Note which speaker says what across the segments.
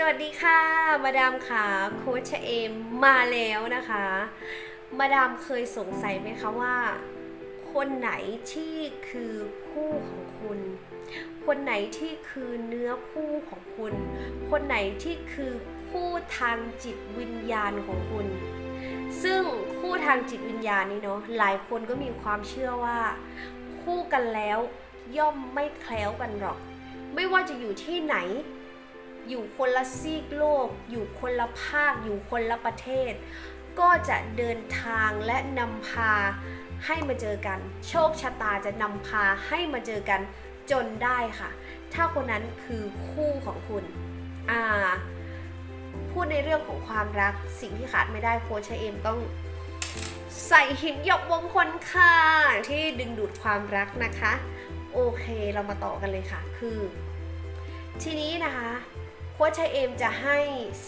Speaker 1: สวัสดีค่ะ มาดามค่ะโค้ชเอมมาแล้วนะคะ มาดามเคยสงสัยไหมคะว่า คนไหนที่คือคู่ของคุณ คนไหนที่คือเนื้อคู่ของคุณ คนไหนที่คือคู่ทางจิตวิญญาณของคุณ ซึ่งคู่ทางจิตวิญญาณนี่เนาะหลายคนก็มีความเชื่อว่า คู่กันแล้วย่อมไม่แคล้วกันหรอก ไม่ว่าจะอยู่ที่ไหน อยู่คนละซีกโลก อยู่คนละภาค อยู่คนละประเทศ ก็จะเดินทางและนำพาให้มาเจอกัน โชคชะตาจะนำพาให้มาเจอกันจนได้ค่ะ ถ้าคนนั้นคือคู่ของคุณ อ่า พูดในเรื่องของความรักสิ่งที่ขาดไม่ได้โคชเอมต้องใส่หินหยกมงคลค่ะ ที่ดึงดูดความรักนะคะ โอเคเรามาต่อกันเลยค่ะ คือ ทีนี้นะคะ ค้ชชัยเอมจะให้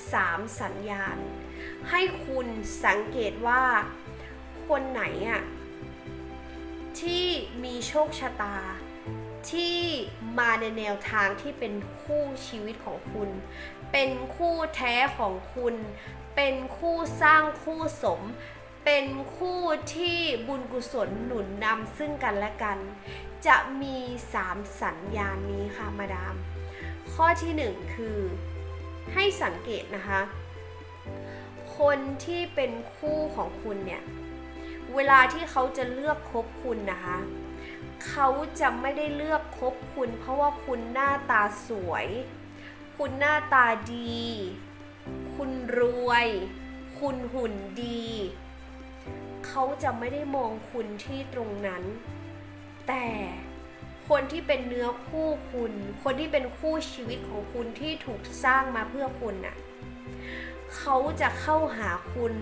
Speaker 1: 3 สัญญาณ ให้คุณสังเกตว่าคนไหนอะที่มีโชคชะตา ที่มาในแนวทางที่เป็นคู่ชีวิตของคุณ เป็นคู่แท้ของคุณ เป็นคู่สร้างคู่สมเป็นคู่ที่บุญกุศลหนุนนำซึ่งกันและกัน จะมี 3 สัญญาณนี้ค่ะมาดาม ข้อที่ 1 คือให้สังเกตนะคะ คนที่เป็นคู่ของคุณเนี่ย เวลาที่เขาจะเลือกคบคุณนะคะ เขาจะไม่ได้เลือกคบคุณ เพราะว่าคุณหน้าตาสวย คุณหน้าตาดี คุณรวย คุณหุ่นดี เขาจะไม่ได้มองคุณที่ตรงนั้น แต่ คนที่เป็นเนื้อคู่คุณ คนที่เป็นคู่ชีวิตของคุณที่ถูกสร้างมาเพื่อคุณน่ะเขาจะเข้าหาคุณ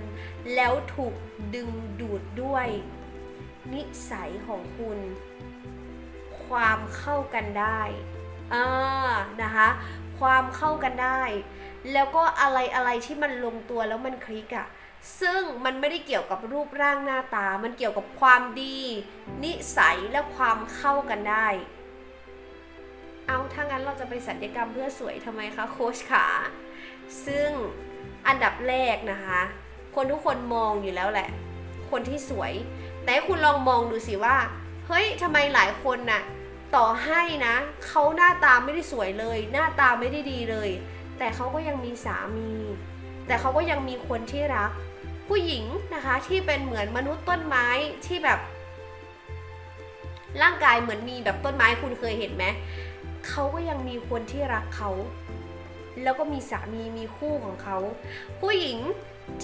Speaker 1: แล้วถูกดึงดูดด้วย นิสัยของคุณ ความเข้ากันได้อ่านะคะความเข้ากันได้ แล้วก็อะไรอะไรที่มันลงตัวแล้วมันคลิกอะ ซึ่งมันไม่ได้เกี่ยวกับรูปร่างหน้าตา มันเกี่ยวกับความดี นิสัยและความเข้ากันได้ เอาถ้างั้นเราจะไปสัญญกรรมเพื่อสวยทำไมคะโค้ชขา ซึ่งอันดับแรกนะคะ คนทุกคนมองอยู่แล้วแหละ คนที่สวย แต่คุณลองมองดูสิว่า เฮ้ยทำไมหลายคนน่ะต่อให้นะเขาหน้าตาไม่ได้สวยเลย หน้าตาไม่ได้ดีเลย แต่เขาก็ยังมีสามี แต่เขาก็ยังมีคนที่รัก ผู้หญิงนะคะที่เป็นเหมือนมนุษย์ต้นไม้ที่แบบ ร่างกายเหมือนมีแบบต้นไม้คุณเคยเห็นไหมเขาก็ยังมีคนที่รักเขาแล้วก็มีสามีมีคู่ของเขา ผู้หญิง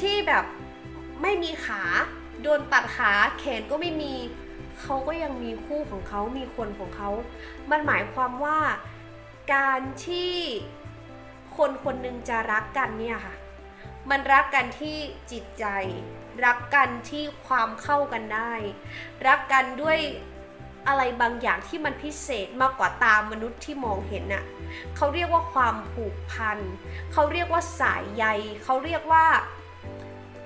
Speaker 1: ที่แบบไม่มีขาโดนตัดขาแขนก็ไม่มีเขาก็ยังมีคู่ของเขามีคนของเขา มันหมายความว่าการที่คนคนหนึ่งจะรักกันเนี่ยค่ะ มันรักกันที่จิตใจ รักกันที่ความเข้ากันได้ รักกันด้วยอะไรบางอย่างที่มันพิเศษมากกว่าตามมนุษย์ที่มองเห็นน่ะเขาเรียกว่าความผูกพันเขาเรียกว่าสายใยเขาเรียกว่า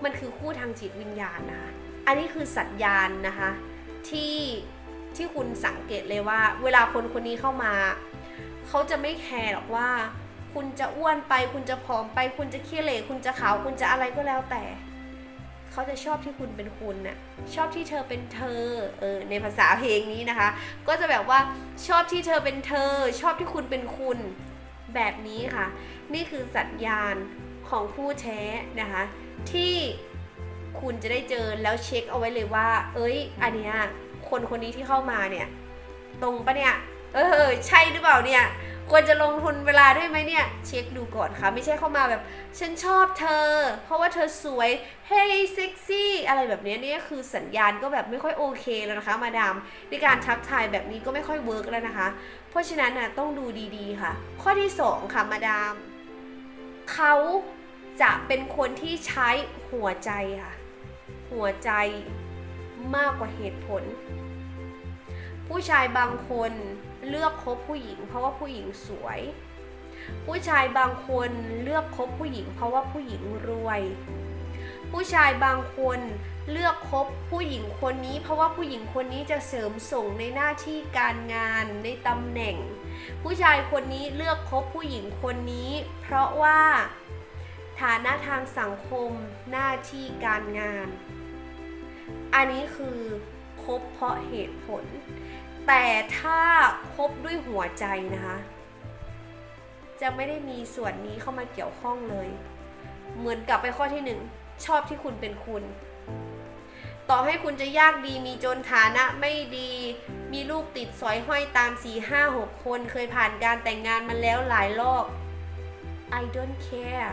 Speaker 1: มันคือคู่ทางจิตวิญญาณนะคะอันนี้คือสัญญาณนะคะที่ที่คุณสังเกตเลยว่า เวลาคนคนนี้เข้ามา เขาจะไม่แคร์หรอกว่า คุณจะอ้วนไป คุณจะผอมไป คุณจะขี้เหร่คุณจะขาว คุณจะอะไรก็แล้วแต่ เขาจะชอบที่คุณเป็นคุณน่ะ ชอบที่เธอเป็นเธอ เออ ในภาษาเพลงนี้นะคะ ก็จะแบบว่าชอบที่เธอเป็นเธอ ชอบที่คุณเป็นคุณ แบบนี้ค่ะ นี่คือสัญญาณของคู่แท้นะคะ ที่คุณจะได้เจอแล้วเช็คเอาไว้เลยว่า เอ้ย อันเนี้ยคนคนนี้ที่เข้ามาเนี่ย ตรงปะเนี่ย เออ ใช่หรือเปล่าเนี่ย ควรจะลงทุนเวลาด้วยไหมเนี่ย เช็คดูก่อนค่ะ ไม่ใช่เข้ามาแบบ ฉันชอบเธอ เพราะว่าเธอสวย เฮ้ยเซ็กซี่อะไรแบบเนี้ยนี่คือสัญญาณก็แบบไม่ค่อยโอเคแล้วนะคะ มาดามในการทักทายแบบนี้ก็ไม่ค่อยเวิร์กแล้วนะคะ เพราะฉะนั้นน่ะต้องดูดีๆค่ะ ข้อที่ 2 ค่ะมาดามเขาจะเป็นคนที่ใช้หัวใจค่ะ หัวใจมากกว่าเหตุผล ผู้ชายบางคนเลือกคบผู้หญิง เพราะว่าผู้หญิงสวย ผู้ชายบางคนเลือกคบผู้หญิง เพราะว่าผู้หญิงรวย ผู้ชายบางคนเลือกคบผู้หญิงคนนี้ เพราะว่าผู้หญิงคนนี้จะเสริมส่งในหน้าที่การงานในตำแหน่ง ผู้ชายคนนี้เลือกคบผู้หญิงคนนี้ เพราะว่าฐานะทางสังคมหน้าที่การงาน อันนี้คือ คบเพราะเหตุผล แต่ถ้าคบด้วยหัวใจนะคะ จะไม่ได้มีส่วนนี้เข้ามาเกี่ยวข้องเลย เหมือนกลับไปข้อที่หนึ่งชอบที่คุณเป็นคุณ ต่อให้คุณจะยากดีมีจนฐานะไม่ดี มีลูกติดสอยห้อยตาม4 5 6 คนเคยผ่านการแต่งงานมาแล้วหลายรอบ I don't care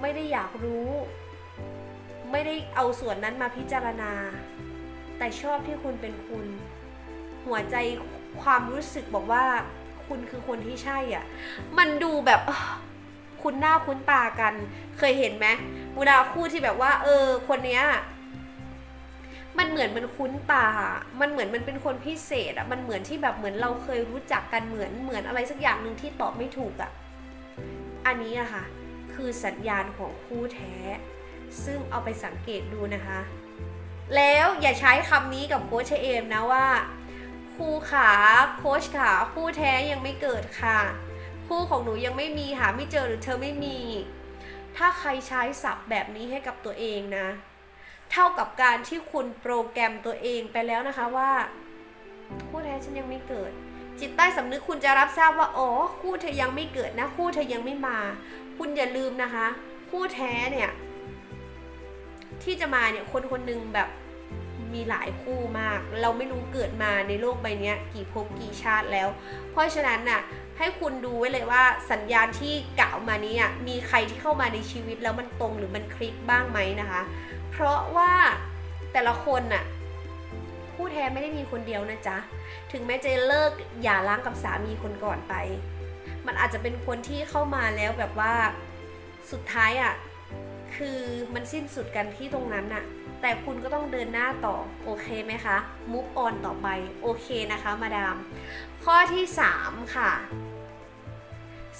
Speaker 1: ไม่ได้อยากรู้ ไม่ได้เอาส่วนนั้นมาพิจารณา แต่ชอบที่คุณเป็นคุณ หัวใจความรู้สึกบอกว่า คุณคือคนที่ใช่อะ มันดูแบบคุ้นหน้าคุ้นตากัน เคยเห็นไหมเวลาคู่ที่แบบว่า เออ คนเนี้ยมันเหมือนมันคุ้นตา มันเหมือนมันเป็นคนพิเศษอะมันเหมือนที่แบบเหมือนเราเคยรู้จักกันเหมือนเหมือนอะไรสักอย่างหนึ่งที่ตอบไม่ถูกอะอันนี้อะค่ะ คือสัญญาณของคู่แท้ ซึ่งเอาไปสังเกตดูนะคะ แล้วอย่าใช้คำนี้กับโค้ชเอมนะว่าครูขาโค้ชขาคู่แท้ยังไม่เกิดค่ะ คู่ของหนูยังไม่มีหาไม่เจอหรือเธอไม่มี ถ้าใครใช้ศัพท์แบบนี้ให้กับตัวเองนะ เท่ากับการที่คุณโปรแกรมตัวเองไปแล้วนะคะว่า คู่แท้ฉันยังไม่เกิด จิตใต้สำนึกคุณจะรับทราบว่าอ๋อคู่เธอยังไม่เกิดนะ คู่เธอยังไม่มา คุณอย่าลืมนะคะ คู่แท้เนี่ย ที่จะมาเนี่ยคนคนหนึ่งแบบมีหลายคู่มาก เราไม่รู้เกิดมาในโลกใบนี้กี่ภพกี่ชาติแล้ว เพราะฉะนั้นน่ะให้คุณดูไว้เลยว่าสัญญาณที่กล่าวมานี้มีใครที่เข้ามาในชีวิตแล้วมันตรงหรือมันคลิกบ้างไหมนะคะ เพราะว่าแต่ละคนน่ะคู่แท้ไม่ได้มีคนเดียวนะจ๊ะ ถึงแม้จะเลิกอย่าล้างกับสามีคนก่อนไป มันอาจจะเป็นคนที่เข้ามาแล้วแบบว่าสุดท้ายอะ คือมันสิ้นสุดกันที่ตรงนั้นน่ะ แต่คุณก็ต้องเดินหน้าต่อ โอเคไหมคะ move on ต่อไป โอเคนะคะมาดาม ข้อที่ 3 ค่ะ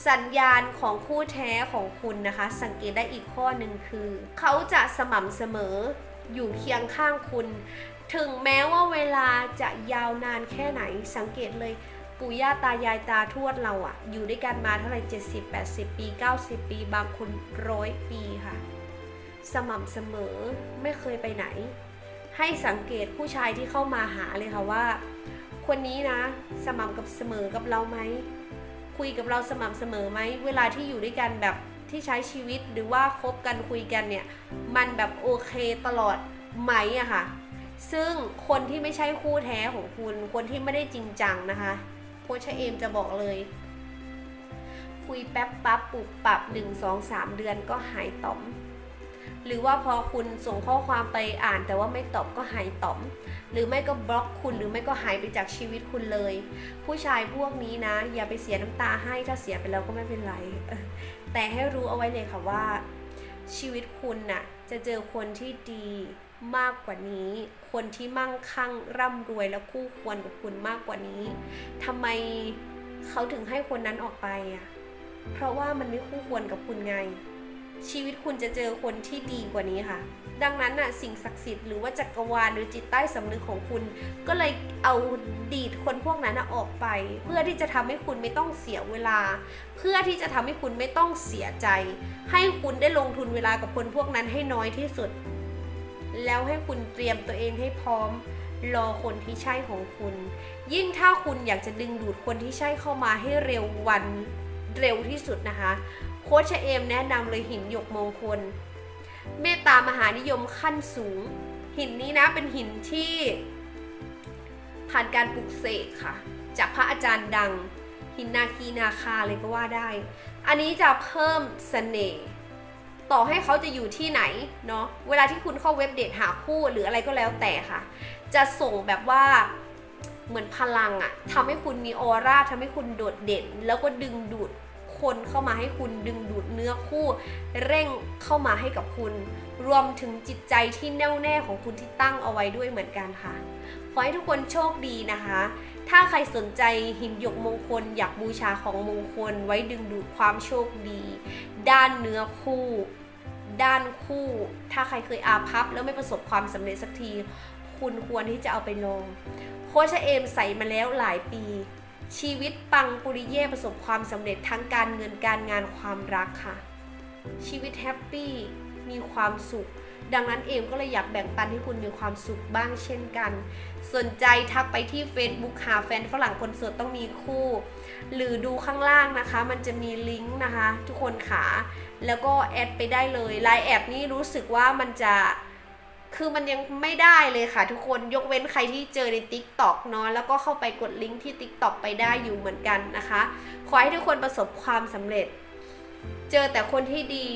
Speaker 1: สัญญาณของคู่แท้ของคุณนะคะ สังเกตได้อีกข้อหนึ่งคือ เขาจะสม่ำเสมออยู่เคียงข้างคุณ ถึงแม้ว่าเวลาจะยาวนานแค่ไหน สังเกตเลยปู่ย่าตายายตาทวดเราอะอยู่ด้วยกันมาเท่าไหร่ 70 80 ปี 90 ปี บางคนร้อยปีค่ะ สม่ำเสมอไม่เคยไปไหน ให้สังเกตผู้ชายที่เข้ามาหาเลยค่ะว่า คนนี้นะ สม่ำกับเสมอกับเราไหมคุยกับเราสม่ำเสมอไหมเวลาที่อยู่ด้วยกันแบบที่ใช้ชีวิตหรือว่าคบกันคุยกันเนี่ย มันแบบโอเคตลอดไหมอะค่ะ ซึ่งคนที่ไม่ใช่คู่แท้ของคุณ คนที่ไม่ได้จริงจังนะคะโคชเอมจะบอกเลย คุยแป๊บปั๊บปุบปับหนึ่งสองสามเดือนก็หายต่อม หรือว่าพอคุณส่งข้อความไปอ่านแต่ว่าไม่ตอบก็หายต่อม หรือไม่ก็บล็อกคุณหรือไม่ก็หายไปจากชีวิตคุณเลย ผู้ชายพวกนี้นะ อย่าไปเสียน้ำตาให้ถ้าเสียไปแล้วก็ไม่เป็นไร แต่ให้รู้เอาไว้เลยค่ะว่า ชีวิตคุณน่ะจะเจอคนที่ดีมากกว่านี้ คนที่มั่งคั่งร่ำรวยและคู่ควรกับคุณมากกว่านี้ทำไมเขาถึงให้คนนั้นออกไปอะเพราะว่ามันไม่คู่ควรกับคุณไง ชีวิตคุณจะเจอคนที่ดีกว่านี้ค่ะ ดังนั้นน่ะสิ่งศักดิ์สิทธิ์หรือว่าจักรวาลหรือจิตใต้สำนึกของคุณ ก็เลยเอาดีดคนพวกนั้นออกไป เพื่อที่จะทำให้คุณไม่ต้องเสียเวลา เพื่อที่จะทำให้คุณไม่ต้องเสียใจ ให้คุณได้ลงทุนเวลากับคนพวกนั้นให้น้อยที่สุด แล้วให้คุณเตรียมตัวเองให้พร้อมรอคนที่ใช่ของคุณ ยิ่งถ้าคุณอยากจะดึงดูดคนที่ใช่เข้ามาให้เร็ววันเร็วที่สุดนะคะ โค้ชเอมแนะนำเลยหินหยกมงคล เมตตามหานิยมขั้นสูง หินนี้นะเป็นหินที่ ผ่านการปลุกเสกค่ะ จากพระอาจารย์ดัง หินนาคีนาคาเลยก็ว่าได้ อันนี้จะเพิ่มเสน่ห์ต่อให้เขาจะอยู่ที่ไหนเนาะเวลาที่คุณเข้าเว็บเดทหาคู่หรืออะไรก็แล้วแต่ค่ะ จะส่งแบบว่าเหมือนพลังอะทำให้คุณมีออร่าทำให้คุณโดดเด่น แล้วก็ดึงดูด คนเข้ามาให้คุณดึงดูดเนื้อคู่ เร่งเข้ามาให้กับคุณ รวมถึงจิตใจที่แน่วแน่ของคุณที่ตั้งเอาไว้ด้วยเหมือนกันค่ะ ขอให้ทุกคนโชคดีนะคะ ถ้าใครสนใจหินหยกมงคล อยากบูชาของมงคล ไว้ดึงดูดความโชคดี ด้านเนื้อคู่ด้านคู่ ถ้าใครเคยอาพับแล้วไม่ประสบความสำเร็จสักที คุณควรที่จะเอาไปลองโคชเอมใส่มาแล้วหลายปี ชีวิตปังปุริเย่ประสบความสำเร็จทั้งการเงินการงานความรักค่ะ ชีวิตแฮปปี้มีความสุข ดังนั้นเอมก็เลยอยากแบ่งปันให้คุณมีความสุขบ้างเช่นกัน สนใจทักไปที่ Facebook หาแฟนฝรั่งคนสดต้องมีคู่ หรือดูข้างล่างนะคะ มันจะมีลิงก์นะคะ ทุกคนขาแล้วก็แอดไปได้เลยไลน์แอดนี้รู้สึกว่ามันจะ คือมันยังไม่ได้เลยค่ะทุกคนยกเว้นใครที่เจอใน Tik t o อกเนาะแล้วก็เข้าไปกดลิงก์ที่ Tik t o อกไปได้อยู่เหมือนกันนะคะ ขอให้ทุกคนประสบความสำเร็จ เจอแต่คนที่ดี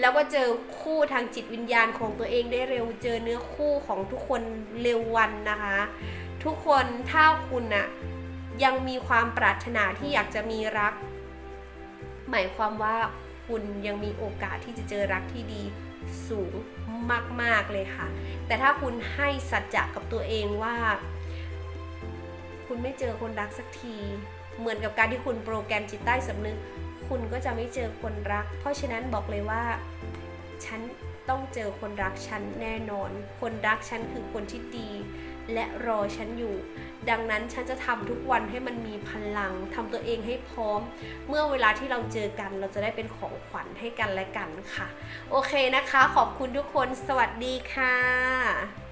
Speaker 1: แล้วก็เจอคู่ทางจิตวิญญาณของตัวเองได้เร็ว เจอเนื้อคู่ของทุกคนเร็ววันนะคะ ทุกคนถ้าคุณอะยังมีความปรารถนาที่อยากจะมีรัก หมายความว่าคุณยังมีโอกาสที่จะเจอรักที่ดี สูงมาก ๆ เลยค่ะ แต่ถ้าคุณให้สัจจะกับตัวเองว่า คุณไม่เจอคนรักสักที เหมือนกับการที่คุณโปรแกรมจิตใต้สำนึก คุณก็จะไม่เจอคนรัก เพราะฉะนั้นบอกเลยว่า ฉันต้องเจอคนรักฉันแน่นอน คนรักฉันคือคนที่ดี และรอฉันอยู่ ดังนั้นฉันจะทำทุกวันให้มันมีพลังทำตัวเองให้พร้อม เมื่อเวลาที่เราเจอกัน เราจะได้เป็นของขวัญให้กันและกันค่ะ โอเคนะคะ ขอบคุณทุกคน สวัสดีค่ะ